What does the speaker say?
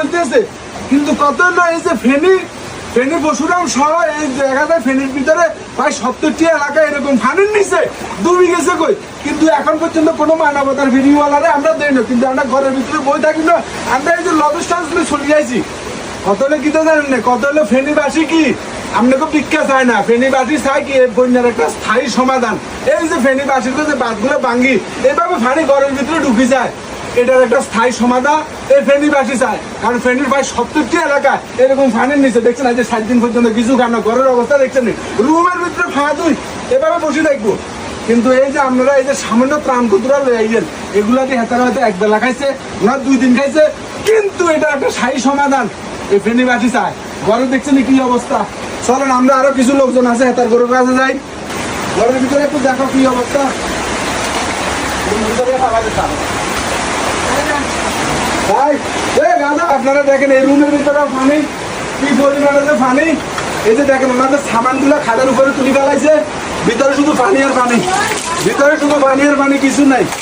হইতেছে কিন্তু কত না এই যে ফেনী ফেনী বসুরাম সহ এই জায়গাটা ফেনীর ভিতরে প্রায় সত্তরটি এলাকা এরকম ফানির নিচে ডুবি গেছে কই? কিন্তু এখন পর্যন্ত কোনো মানবতার ভিডিওওয়ালারে আমরা দেই না, কিন্তু আমরা ঘরের ভিতরে বই থাকি না, আমরা এই যে লবেস্টার চলে আইছি। কত হলে কি তো জানেন না, কত হলে ফেনীবাসী কি? আপনাকে ভিক্ষা চায় না, ফেনীবাসী চায় কি বন্যার একটা স্থায়ী সমাধান? এই যে ফেনীবাসীর যে বাঁধগুলো ভাঙ্গি এইভাবে ফানি ঘরের ভিতরে ঢুকে যায়। এটার একটা স্থায়ী সমাধান এই ফেনীবাসী চায়। কারণ ফেনীর প্রায় সত্তরটি এলাকা, এরকম ফানির নিচে, দেখছেন আজ সাত দিন পর্যন্ত কিছু খান না ঘরের অবস্থা দেখছেন রুমের ভিতরে ফাঁয়া দুই, এভাবে বসে দেখব কিন্তু এই যে আপনারা এই যে সামান্য ত্রাণ কুতুরা লয়ে আইছেন এগুলা দিয়ে হেতার হয়তো এক বেলা খাইছে না দুই দিন খাইছে, কিন্তু এটা একটা স্থায়ী সমাধান এই ফেনীবাসী চায়। ঘরে দেখছেন কি অবস্থা? চলেন, আমরা আরও কিছু লোকজন আছে, হেতার গরুর কাছে যাই। ঘরের ভিতরে একটু দেখো কি অবস্থা। ভিতরে আপনারা দেখেন এই রুমের ভিতরে ফানি কি পরিমাণে পানি? এই যে দেখেন ওনাদের সামানগুলো খাদের উপরে তুলি ফেলাইছে, ভিতরে শুধু পানি আর পানি। ভিতরে শুধু পানি আর পানি, কিছু নাই।